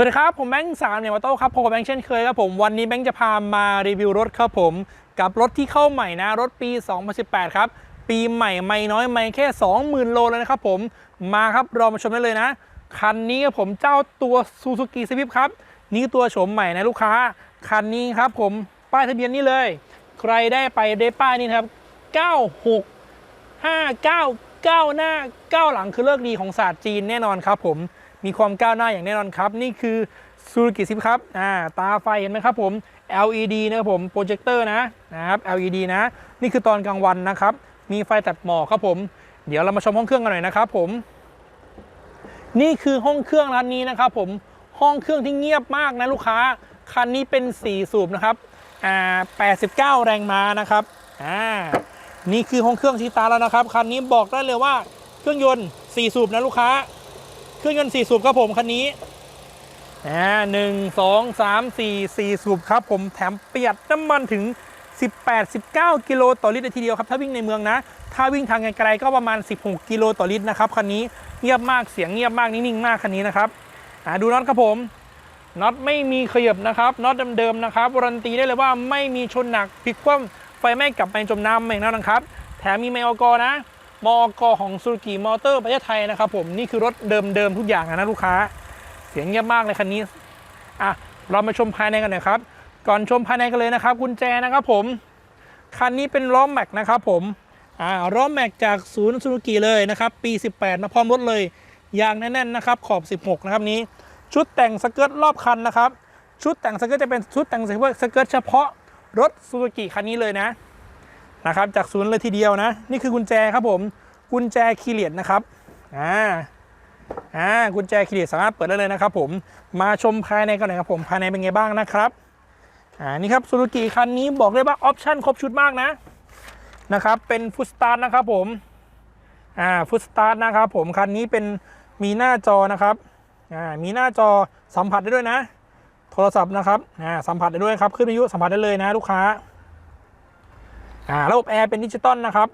สวัสดีครับ ผมแบงค์สามเนี่ยมาโต้ครับพบกับแบงค์เช่นเคยครับผมวันนี้แบงค์จะพามารีวิวรถครับผม กับรถที่เข้าใหม่นะ รถปี 2018 ครับ ปีใหม่ไม่น้อยไม่แค่ 20,000 โลเลยนะครับผมมาครับรามาชมได้เลยนะ คันนี้ครับผมเจ้าตัว Suzuki Swift ครับ นี่ตัวโฉมใหม่นะลูกค้า คันนี้ครับผมป้ายทะเบียนนี่เลย ใครได้ไปได้ป้ายนี้นครับ 96ห้าเก้าเก้าหน้าเก้าหลังคือเลิกดีของศาสตร์จีนแน่นอนครับผม มีความก้าวหน้าอย่างแน่นอนครับ นี่คือซูรุกิซิปครับอ่าตาไฟเห็นไหมครับผม LED นะครับผมโปรเจคเตอร์นะนะครับ LED นะ นี่คือตอนกลางวันนะครับ มีไฟตัดหมอกครับผม เดี๋ยวเรามาชมห้องเครื่องกันหน่อยนะครับผม นี่คือห้องเครื่องร้านนี้นะครับผมห้องเครื่องที่เงียบมากนะลูกค้า คันนี้เป็น 4 สูบนะครับอ่า89 แรงม้านะครับอ่านี่คือห้องเครื่องชีตาแล้วนะครับ คันนี้บอกได้เลยว่าเครื่องยนต์ 4 สูบนะลูกค้า เครื่องยนต์4สูบครับผมคันนี้อ่าหนึ่งสองสามสี่สี่สูบครับผมแถมประหยัดน้ำมันถึง 18-19 กิโลต่อลิตรเลยทีเดียวครับ ถ้าวิ่งในเมืองนะ ถ้าวิ่งทางไกลๆก็ประมาณ 16 กิโลต่อลิตรนะครับคันนี้เงียบมากเสียงเงียบมากนิ่งๆมากคันนี้นะครับอ่าดูน็อตครับผมน็อตไม่มีขยับนะครับน็อตเดิมๆนะครับวารันตีได้เลยว่าไม่มีชนหนักพลิกคว่ำไฟไหม้กลับไปจมน้ำเองนะครับ แถมมีไมออกอนะ มอกอของซูกิมอเตอร์ประเทศไทยนะครับผมนี่คือรถเดิมๆทุกอย่างนะลูกค้า เสียงเงียบมากเลยคันนี้อะเรามาชมภายในกันหน่อยครับ ก่อนชมภายในกันเลยนะครับกุญแจนะครับผมคันนี้เป็นล้อแม็กนะครับผมอ่าล้อแม็กจากศูนย์ซูซูกิเลยนะครับปี 18นะพร้อมรถเลยยางแน่นๆนะครับขอบ 16 นะครับนี้ ชุดแต่งสเกิร์ตรอบคันนะครับชุดแต่งสเกิร์ตจะเป็นชุดแต่งสเกิร์ตเฉพาะรถซูซูกิคันนี้เลยนะ นะครับจากศูนย์เลยทีเดียวนะ นี่คือกุญแจครับผมกุญแจคีย์เลียดนะครับอ่าอ่ากุญแจคีย์เลียดสามารถเปิดได้เลยนะครับผมมาชมภายในกันหน่อยครับผมภายในเป็นไงบ้างนะครับอ่านี่ครับซูซูกิคันนี้บอกเลยว่าออปชั่นครบชุดมากนะนะครับเป็นฟุตสตาร์ทนะครับผมอ่าฟุตสตาร์ทนะครับผมคันนี้เป็นมีหน้าจอนะครับอ่ามีหน้าจอสัมผัสได้ด้วยนะ โทรศัพท์นะครับอ่าสัมผัสได้ด้วยครับขึ้นวิทยุสัมผัสได้เลยนะลูกค้า อ่าระบบแอร์เป็นดิจิตอลนะครับ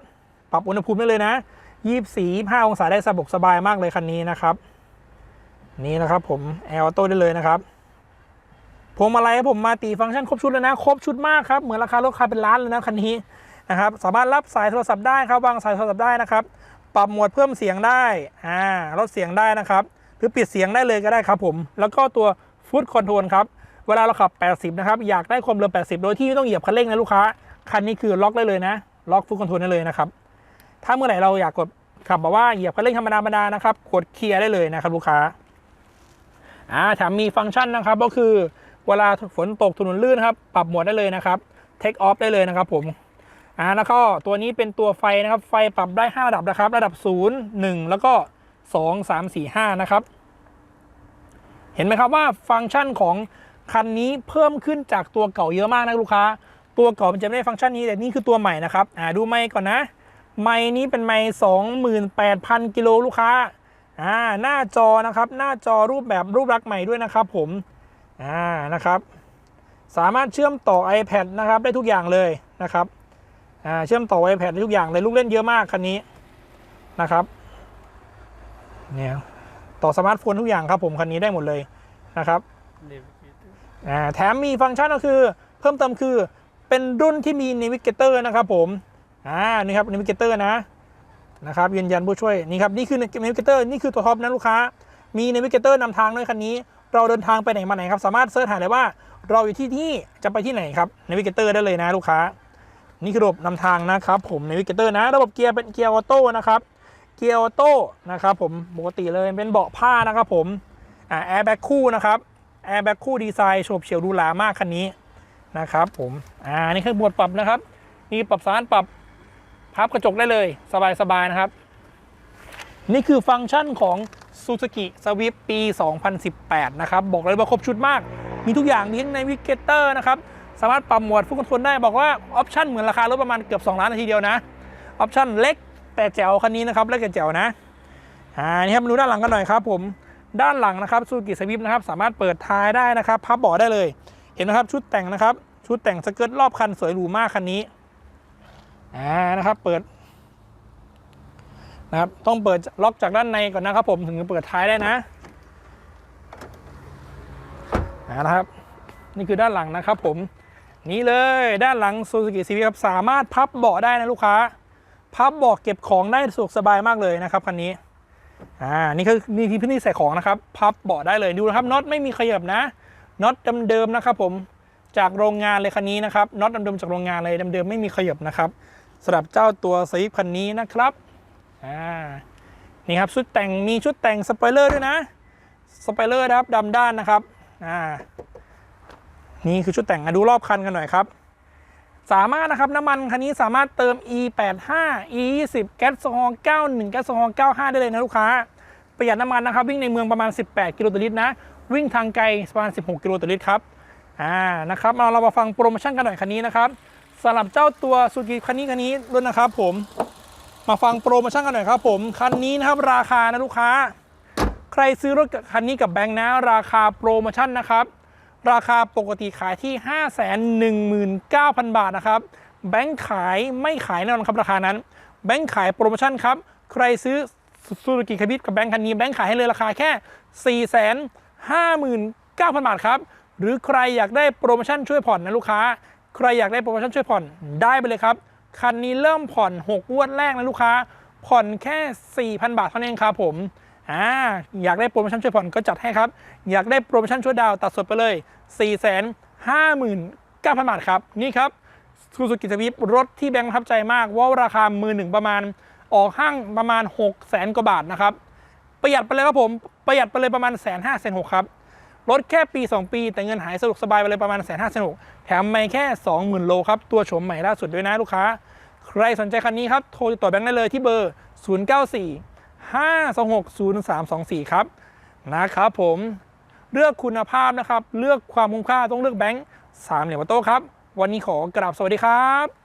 ปรับอุณหภูมิได้เลยนะ24 25องศาได้สบกสบายมากเลยคันนี้นะครับ นี่นะครับผมแอร์ออโต้ได้เลยนะครับพวงมาลัยครับผมมาตีฟังก์ชันครบชุดเลยนะ ครบชุดมากครับ เหมือนราคารถคาเป็นล้านเลยนะคันนี้นะครับ สามารถรับสายโทรศัพท์ได้ครับวางสายโทรศัพท์ได้นะครับ ปรับโหมดเพิ่มเสียงได้อ่าลดเสียงได้นะครับ หรือปิดเสียงได้เลยก็ได้ครับผม แล้วก็ตัวฟุตคอนโทรลครับ เวลาเราขับ 80 นะครับ อยากได้ความเร็ว 80 โดยที่ไม่ต้องเหยียบคันเร่งนะลูกค้า คันนี้คือล็อกได้เลยนะ ล็อกฟุตคอนโทรลได้เลยนะครับ ถ้าเมื่อไหร่เราอยากกดขับแบบว่าเหยียบคันเร่งธรรมดาธรรมดานะครับกดเคลียร์ได้เลยนะครับลูกค้าอ่าแถมมีฟังก์ชันนะครับ ก็คือเวลาฝนตกถนนลื่นครับ ปรับโหมดได้เลยนะครับ take off ได้เลยนะครับผมอ่าแล้วก็ตัวนี้เป็นตัวไฟนะครับ ไฟปรับได้ 5 ระดับนะครับ ระดับ 0 1 แล้วก็ 2 3 4 5 นะครับ เห็นไหมครับว่าฟังก์ชันของคันนี้เพิ่มขึ้นจากตัวเก่าเยอะมากนะลูกค้า ตัวเก่ามันจะไม่ได้ฟังก์ชันนี้แต่นี่คือตัวใหม่นะครับอ่าดูไมค์ก่อนนะไมค์นี้เป็นไมค์28,000 กิโลลูกค้าอ่าหน้าจอนะครับหน้าจอรูปแบบรูปลักษณ์ใหม่ด้วยนะครับผมอ่านะครับ สามารถเชื่อมต่อ iPad นะครับได้ทุกอย่างเลยนะครับอ่าเชื่อมต่อ iPad ได้ทุกอย่างเลยลูกเล่นเยอะมากคันนี้นะครับเนี่ยต่อสมาร์ทโฟนทุกอย่างครับผมคันนี้ได้หมดเลยนะครับอ่าแถมมีฟังก์ชันก็คือ เพิ่มเติมคือ เป็นรุ่นที่มี Navigator นะครับผมอ่านี่ครับ Navigator นะนะครับยืนยันผู้ช่วยนี่ครับนี่คือ Navigator นี่คือตัวท็อปนะลูกค้า มี Navigator นำทางด้วยคันนี้ เราเดินทางไปไหนมาไหนครับสามารถเสิร์ชหาได้ว่า เราอยู่ที่ที่จะไปที่ไหนครับ Navigator ได้เลยนะลูกค้า นี่คือระบบนำทางนะครับผม Navigator นะ ระบบเกียร์เป็นเกียร์ออโต้นะครับเกียร์ออโต้นะครับผมปกติเลยเป็นเบาะผ้านะครับผมอ่าแอร์แบ็คคู่นะครับแอร์แบ็คคู่ดีไซน์โฉบเฉี่ยวดูหรามากคันนี้ นะครับผมอ่านี่คือบวดปรับนะครับ มีปรับสารปรับพับกระจกได้เลยสบายๆนะครับ นี่คือฟังก์ชันของ Suzuki Swift ปี 2018 นะครับ บอกเลยว่าครบชุดมาก มีทุกอย่างมีทั้งในวิกเกเตอร์นะครับ สามารถปรับหมดฟุตคอนโทรลได้บอกว่าออปชั่นเหมือนราคารถประมาณเกือบ 2 ล้านนาทีเดียวนะ ออปชั่นเล็กแต่แจ๋วคันนี้นะครับเล็กแต่แจ๋วนะอ่านี่ครับมาดูด้านหลังกันหน่อยครับผมด้านหลังนะครับ Suzuki Swift นะครับสามารถเปิดท้ายได้นะครับพับเบาะได้เลย เห็นไหมครับชุดแต่งนะครับ ชุดแต่งสเกิร์ตรอบคันสวยหรูมากคันนี้อ่านะครับเปิดนะครับต้องเปิดล็อกจากด้านในก่อนนะครับ ผมถึงจะเปิดท้ายได้นะอ่านะครับ นี่คือด้านหลังนะครับผมนี่เลยด้านหลัง Suzuki CV ครับสามารถพับเบาะได้นะลูกค้า พับเบาะเก็บของได้สะดวกสบายมากเลยนะครับคันนี้อ่านี่คือนี่ที่พื้นที่ใส่ของนะครับ พับเบาะได้เลยดูนะครับน็อตไม่มีขยับนะ น็อตเดิมๆนะครับผมจากโรงงานเลยคันนี้นะครับน็อตเดิมๆจากโรงงานเลยเดิมๆไม่มีขยับนะครับสำหรับเจ้าตัวสวิฟคันนี้นะครับอ่านี่ครับชุดแต่งมีชุดแต่งสปอยเลอร์ด้วยนะสปอยเลอร์นะครับดำด้านนะครับอ่านี่คือชุดแต่งดูรอบคันกันหน่อยครับสามารถนะครับน้ำมันคันนี้สามารถเติม E85 E20 แก๊สโซฮอล์91แก๊สโซฮอล์95 ได้เลยนะลูกค้า ประหยัดน้ำมันนะครับ วิ่งในเมืองประมาณ 18 กิโลต่อลิตรนะ วิ่งทางไกลประมาณ 16 กิโลต่อลิตรครับอ่านะครับมาเรามาฟังโปรโมชั่นกันหน่อยคันนี้นะครับสำหรับเจ้าตัวซูกิคันนี้คันนี้ด้วยนะครับ ผมมาฟังโปรโมชั่นกันหน่อยครับ ผมคันนี้นะครับราคานะลูกค้า ใครซื้อรถคันนี้กับแบงค์นะ ราคาโปรโมชั่นนะครับราคาปกติขายที่ 519,000 บาทนะครับ แบงค์ขายไม่ขายแน่นอนครับราคานั้น แบงค์ขายโปรโมชั่นครับ ใครซื้อซูซูกิคาบิกับแบงค์คันนี้ แบงค์ขายให้เลยราคาแค่ 59,000 บาทครับ หรือใครอยากได้โปรโมชั่นช่วยผ่อนนะลูกค้า ใครอยากได้โปรโมชั่นช่วยผ่อนได้ไปเลยครับ คันนี้เริ่มผ่อน 6 งวดแรกนะลูกค้า ผ่อนแค่ 4,000 บาทเท่านั้นเองครับผมอ่าอยากได้โปรโมชั่นช่วยผ่อนก็จัดให้ครับ อยากได้โปรโมชั่นช่วยดาวน์ตัดสดไปเลย 459,000 บาทครับ นี่ครับซูซูกิสวิปรถที่แบงค์ประทับใจมากว่าราคามือหนึ่งประมาณออกห้างประมาณ 6 0แสนกว่าบาทนะครับ ประหยัดไปเลยครับผม ประหยัดไปเลยประมาณแสนห้าแสนหกครับรถแค่ปี 2 ปี แต่เงินหายสะดวกสบายไปเลยประมาณแสนห้าแสนหกแถมไม่แค่ 20,000 โลครับ ตัวโฉมใหม่ล่าสุดด้วยนะลูกค้า ใครสนใจคันนี้ครับ โทรติดต่อแบงค์ได้เลยที่เบอร์ 094 526 0324 ครับ นะครับผม เลือกคุณภาพนะครับ เลือกความคุ้มค่าต้องเลือกแบงค์สามเหลี่ยมโต้ครับ วันนี้ขอกราบสวัสดีครับ